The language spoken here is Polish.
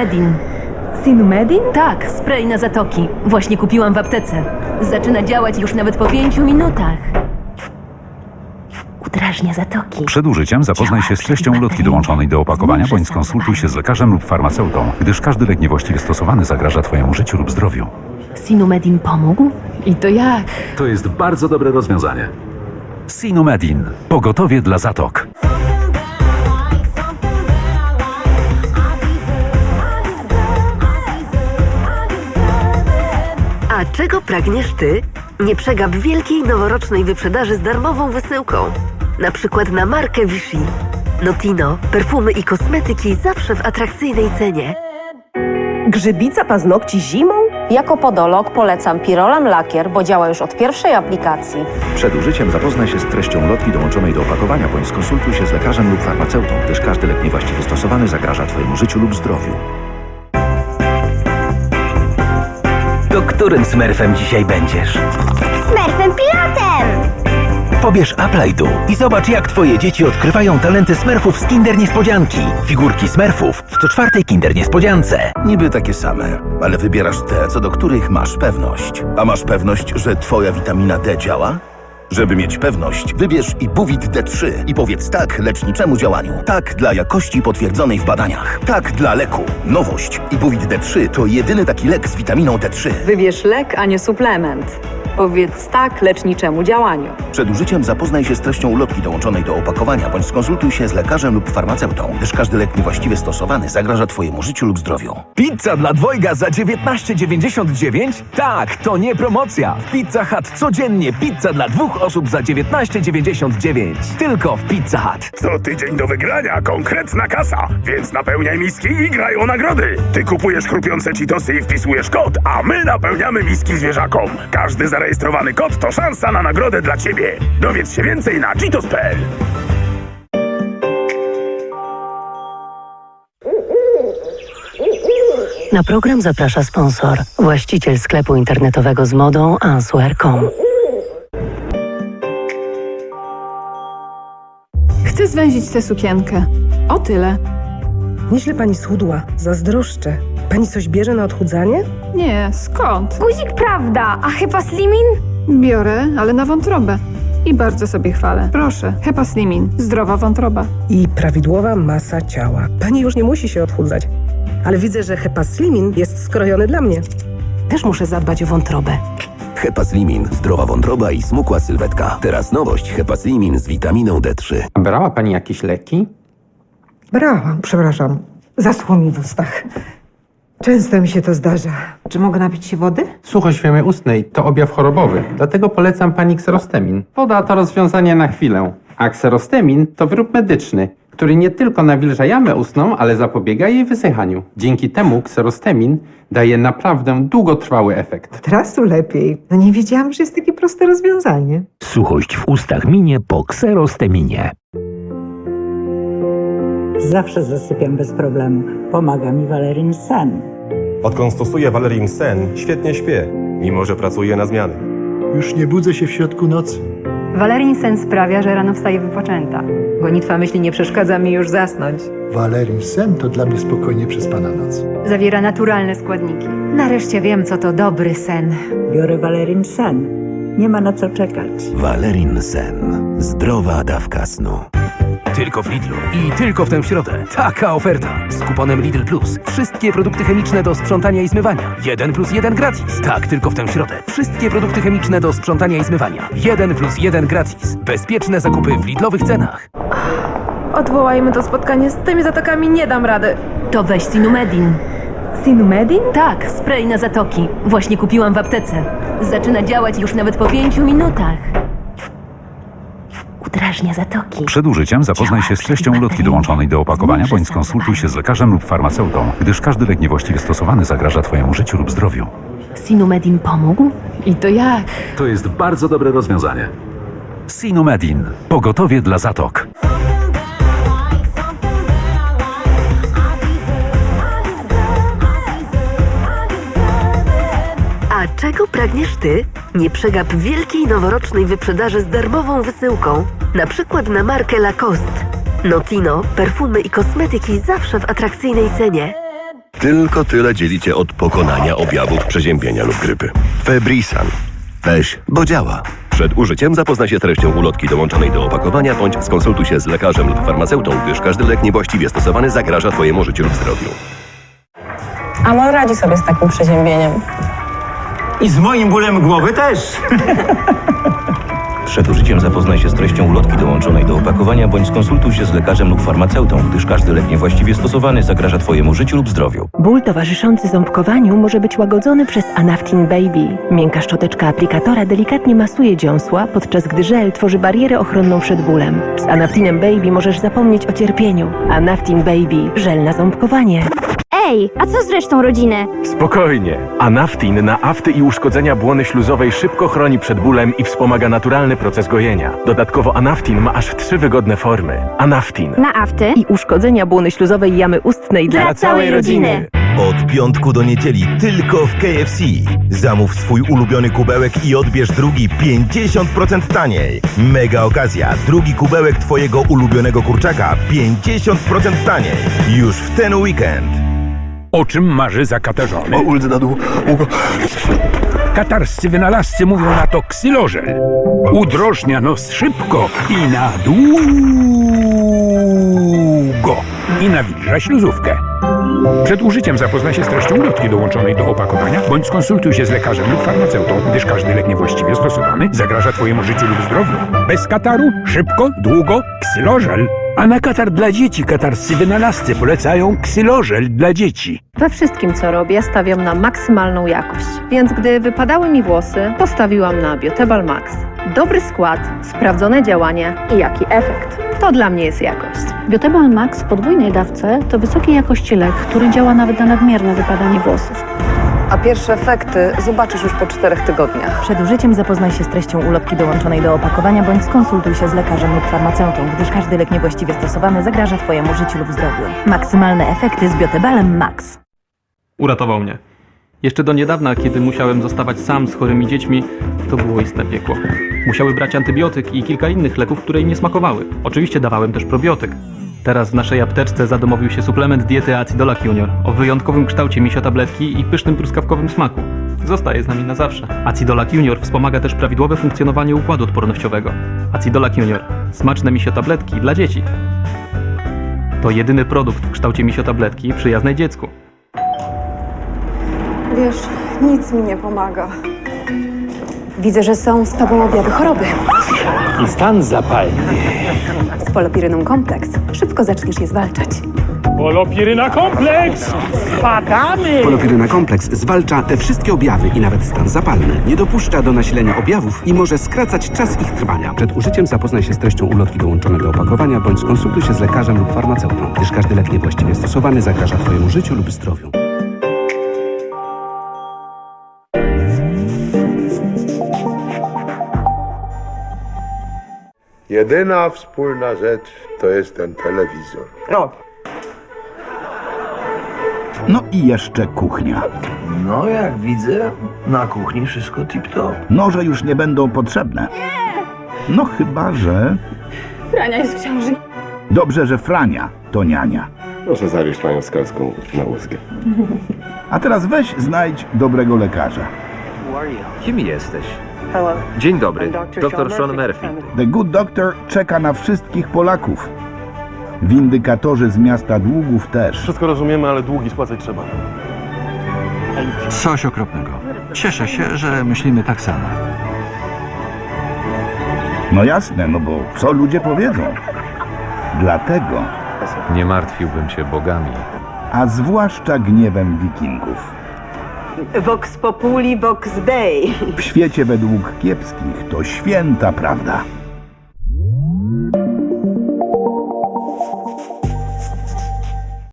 Sinumedin. Sinumedin? Tak, spray na zatoki. Właśnie kupiłam w aptece. Zaczyna działać już nawet po pięciu minutach. Udrażnia zatoki. Przed użyciem zapoznaj się z treścią ulotki dołączonej do opakowania bądź skonsultuj się z lekarzem lub farmaceutą, gdyż każdy lek niewłaściwie stosowany zagraża Twojemu życiu lub zdrowiu. Sinumedin pomógł? I to jak? To jest bardzo dobre rozwiązanie. Sinumedin. Pogotowie dla zatok. A czego pragniesz ty? Nie przegap wielkiej noworocznej wyprzedaży z darmową wysyłką. Na przykład na markę Vichy. Notino, perfumy i kosmetyki zawsze w atrakcyjnej cenie. Grzybica paznokci zimą? Jako podolog polecam Pirolam Lakier, bo działa już od pierwszej aplikacji. Przed użyciem zapoznaj się z treścią lotki dołączonej do opakowania bądź skonsultuj się z lekarzem lub farmaceutą, gdyż każdy lek niewłaściwie stosowany zagraża Twojemu życiu lub zdrowiu. To którym smerfem dzisiaj będziesz? Smerfem pilotem! Pobierz Apply tu i zobacz jak twoje dzieci odkrywają talenty smerfów z Kinder Niespodzianki. Figurki smerfów w co czwartej Kinder Niespodziance. Niby takie same, ale wybierasz te, co do których masz pewność. A masz pewność, że twoja witamina D działa? Żeby mieć pewność, wybierz Ibuwit D3 i powiedz tak leczniczemu działaniu. Tak dla jakości potwierdzonej w badaniach. Tak dla leku. Nowość. Ibuwit D3 to jedyny taki lek z witaminą D3. Wybierz lek, a nie suplement. Powiedz tak leczniczemu działaniu. Przed użyciem zapoznaj się z treścią ulotki dołączonej do opakowania bądź skonsultuj się z lekarzem lub farmaceutą, gdyż każdy lek niewłaściwie stosowany zagraża Twojemu życiu lub zdrowiu. Pizza dla dwojga za 19,99? Tak, to nie promocja. W Pizza Hut codziennie pizza dla dwóch osób za 19,99. Tylko w Pizza Hut. Co tydzień do wygrania konkretna kasa, więc napełniaj miski i graj o nagrody. Ty kupujesz chrupiące Cheetosy i wpisujesz kod, a my napełniamy miski zwierzakom. Każdy zarejestrowany kod to szansa na nagrodę dla ciebie. Dowiedz się więcej na cheetos.pl. Na program zaprasza sponsor, właściciel sklepu internetowego z modą Answear.com. Chcę zwęzić tę sukienkę. O tyle. Nieźle pani schudła. Zazdroszczę. Pani coś bierze na odchudzanie? Nie, skąd? Guzik prawda, a chyba Slimin? Biorę, ale na wątrobę. I bardzo sobie chwalę. Proszę, Hepa Slimin. Zdrowa wątroba. I prawidłowa masa ciała. Pani już nie musi się odchudzać. Ale widzę, że hepaslimin jest skrojony dla mnie. Też muszę zadbać o wątrobę. Hepaslimin, zdrowa wątroba i smukła sylwetka. Teraz nowość Hepaslimin z witaminą D3. Brała pani jakieś leki? Brałam, przepraszam. Zaschło mi w ustach. Często mi się to zdarza. Czy mogę napić się wody? Suchość świemy ustnej to objaw chorobowy, dlatego polecam pani kserostemin. Woda to rozwiązanie na chwilę, a kserostemin to wyrób medyczny, który nie tylko nawilża jamę ustną, ale zapobiega jej wysychaniu. Dzięki temu kserostemin daje naprawdę długotrwały efekt. Teraz tu lepiej. No nie wiedziałam, że jest takie proste rozwiązanie. Suchość w ustach minie po kserosteminie. Zawsze zasypiam bez problemu. Pomaga mi Valerin Sen. Odkąd stosuję Valerin Sen, świetnie śpię, mimo że pracuję na zmiany. Już nie budzę się w środku nocy. Valerin sen sprawia, że rano wstaję wypoczęta. Gonitwa myśli nie przeszkadza mi już zasnąć. Valerin Sen to dla mnie spokojnie przespana noc. Zawiera naturalne składniki. Nareszcie wiem, co to dobry sen. Biorę Valerin Sen. Nie ma na co czekać. Valerin Sen. Zdrowa dawka snu. Tylko w Lidlu i tylko w tę środę. Taka oferta. Z kuponem Lidl Plus. Wszystkie produkty chemiczne do sprzątania i zmywania. 1 plus 1 gratis. Tak, tylko w tę środę. Wszystkie produkty chemiczne do sprzątania i zmywania. 1 plus 1 gratis. Bezpieczne zakupy w Lidlowych cenach. Odwołajmy to spotkanie z tymi zatokami, nie dam rady. To weź Sinumedin. Sinumedin? Tak, spray na zatoki. Właśnie kupiłam w aptece. Zaczyna działać już nawet po pięciu minutach. Udrażnia zatoki. Przed użyciem zapoznaj się z treścią ulotki dołączonej do opakowania bądź skonsultuj się z lekarzem lub farmaceutą, gdyż każdy lek niewłaściwie stosowany zagraża Twojemu życiu lub zdrowiu. Sinumedin pomógł? I to jak? To jest bardzo dobre rozwiązanie. Sinumedin. Pogotowie dla zatok. Czego pragniesz ty? Nie przegap wielkiej noworocznej wyprzedaży z darmową wysyłką. Na przykład na markę Lacoste. Notino, perfumy i kosmetyki zawsze w atrakcyjnej cenie. Tylko tyle dzielicie od pokonania objawów przeziębienia lub grypy. Febrisan. Weź, bo działa. Przed użyciem zapoznaj się z treścią ulotki dołączonej do opakowania bądź skonsultuj się z lekarzem lub farmaceutą, gdyż każdy lek niewłaściwie stosowany zagraża Twojemu życiu lub zdrowiu. Amor radzi sobie z takim przeziębieniem. I z moim bólem głowy też. Przed użyciem zapoznaj się z treścią ulotki dołączonej do opakowania bądź skonsultuj się z lekarzem lub farmaceutą, gdyż każdy lek niewłaściwie stosowany zagraża Twojemu życiu lub zdrowiu. Ból towarzyszący ząbkowaniu może być łagodzony przez Anaftin Baby. Miękka szczoteczka aplikatora delikatnie masuje dziąsła, podczas gdy żel tworzy barierę ochronną przed bólem. Z Anaftinem Baby możesz zapomnieć o cierpieniu. Anaftin Baby, żel na ząbkowanie. Ej, a co z resztą rodziny? Spokojnie. Anaftin na afty i uszkodzenia błony śluzowej szybko chroni przed bólem i wspomaga naturalny proces gojenia. Dodatkowo Anaftin ma aż trzy wygodne formy. Anaftin. Na afty? I uszkodzenia błony śluzowej jamy ustnej dla, Dla całej rodziny. Od piątku do niedzieli tylko w KFC. Zamów swój ulubiony kubełek i odbierz drugi 50% taniej. Mega okazja. Drugi kubełek Twojego ulubionego kurczaka 50% taniej. Już w ten weekend. O czym marzy zakaterzony? O uldze na dół. Katarscy wynalazcy mówią na to ksylożel. Udrożnia nos szybko i na długo. I nawilża śluzówkę. Przed użyciem zapoznaj się z treścią ulotki dołączonej do opakowania, bądź skonsultuj się z lekarzem lub farmaceutą, gdyż każdy lek niewłaściwie stosowany zagraża Twojemu życiu lub zdrowiu. Bez kataru, szybko, długo, ksylożel. A na katar dla dzieci katarscy wynalazcy polecają ksylożel dla dzieci. We wszystkim, co robię, stawiam na maksymalną jakość. Więc gdy wypadały mi włosy, postawiłam na Biotebal Max. Dobry skład, sprawdzone działanie i jaki efekt. To dla mnie jest jakość. Biotebal Max w podwójnej dawce to wysokiej jakości lek, który działa nawet na nadmierne wypadanie włosów. A pierwsze efekty zobaczysz już po czterech tygodniach. Przed użyciem zapoznaj się z treścią ulotki dołączonej do opakowania bądź skonsultuj się z lekarzem lub farmaceutą, gdyż każdy lek niewłaściwie stosowany zagraża Twojemu życiu lub zdrowiu. Maksymalne efekty z Biotebalem Max. Uratował mnie. Jeszcze do niedawna, kiedy musiałem zostawać sam z chorymi dziećmi, to było istne piekło. Musiały brać antybiotyk i kilka innych leków, które im nie smakowały. Oczywiście dawałem też probiotyk. Teraz w naszej apteczce zadomowił się suplement diety Acidolac Junior o wyjątkowym kształcie misiotabletki i pysznym truskawkowym smaku. Zostaje z nami na zawsze. Acidolac Junior wspomaga też prawidłowe funkcjonowanie układu odpornościowego. Acidolac Junior. Smaczne misiotabletki dla dzieci. To jedyny produkt w kształcie misiotabletki przyjaznej dziecku. Wiesz, nic mi nie pomaga. Widzę, że są z tobą objawy choroby. I stan zapalny. Z polopiryną kompleks. Szybko zaczniesz je zwalczać. Polopiryna kompleks! Spadamy! Polopiryna kompleks zwalcza te wszystkie objawy i nawet stan zapalny. Nie dopuszcza do nasilenia objawów i może skracać czas ich trwania. Przed użyciem zapoznaj się z treścią ulotki dołączonej do opakowania bądź skonsultuj się z lekarzem lub farmaceutą, gdyż każdy lek niewłaściwie stosowany zagraża Twojemu życiu lub zdrowiu. Jedyna wspólna rzecz to jest ten telewizor. No. No i jeszcze kuchnia. No, jak widzę, na kuchni wszystko tip-top. Noże już nie będą potrzebne. No chyba, że... Frania jest w ciąży. Dobrze, że Frania to niania. Proszę zawieźć panią Skarską na łezkę. A teraz weź znajdź dobrego lekarza. Kim jesteś? Dzień dobry, dr Sean Murphy. The Good Doctor czeka na wszystkich Polaków. Windykatorzy z miasta długów też. Wszystko rozumiemy, ale długi spłacać trzeba. Coś okropnego. Cieszę się, że myślimy tak samo. No jasne, no bo co ludzie powiedzą? Dlatego, Nie martwiłbym się bogami. a zwłaszcza gniewem wikingów. Vox populi, vox dei. W świecie według kiepskich to święta prawda.